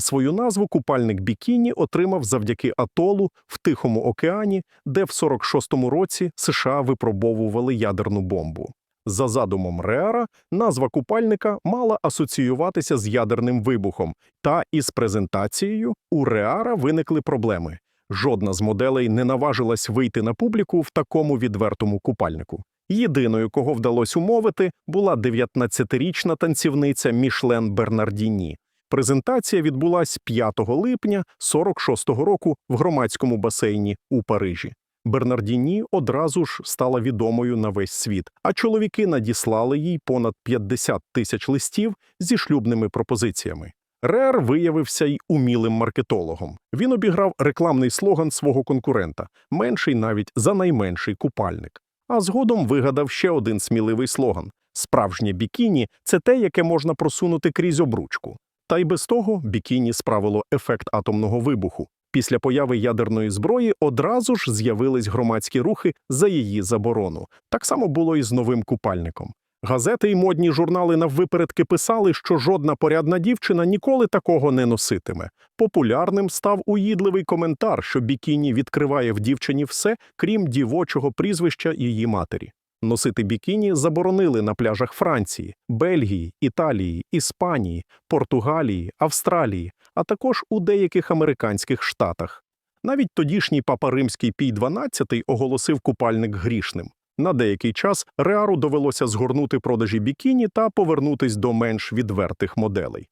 Свою назву купальник бікіні отримав завдяки атолу в Тихому океані, де в 46-му році США випробовували ядерну бомбу. За задумом Реара, назва купальника мала асоціюватися з ядерним вибухом, та із презентацією у Реара виникли проблеми. Жодна з моделей не наважилась вийти на публіку в такому відвертому купальнику. Єдиною, кого вдалося умовити, була 19-річна танцівниця Мішлен Бернардіні. Презентація відбулась 5 липня 46-го року в громадському басейні у Парижі. Бернардіні одразу ж стала відомою на весь світ, а чоловіки надіслали їй понад 50 тисяч листів зі шлюбними пропозиціями. Рер виявився й умілим маркетологом. Він обіграв рекламний слоган свого конкурента, менший навіть за найменший купальник. А згодом вигадав ще один сміливий слоган: справжнє бікіні це те, яке можна просунути крізь обручку. Та й без того бікіні справило ефект атомного вибуху. Після появи ядерної зброї одразу ж з'явились громадські рухи за її заборону. Так само було і з новим купальником. Газети й модні журнали наввипередки писали, що жодна порядна дівчина ніколи такого не носитиме. Популярним став уїдливий коментар, що бікіні відкриває в дівчині все, крім дівочого прізвища її матері. Носити бікіні заборонили на пляжах Франції, Бельгії, Італії, Іспанії, Португалії, Австралії, а також у деяких американських штатах. Навіть тодішній папа римський Пій XII оголосив купальник грішним. На деякий час Реару довелося згорнути продажі бікіні та повернутись до менш відвертих моделей.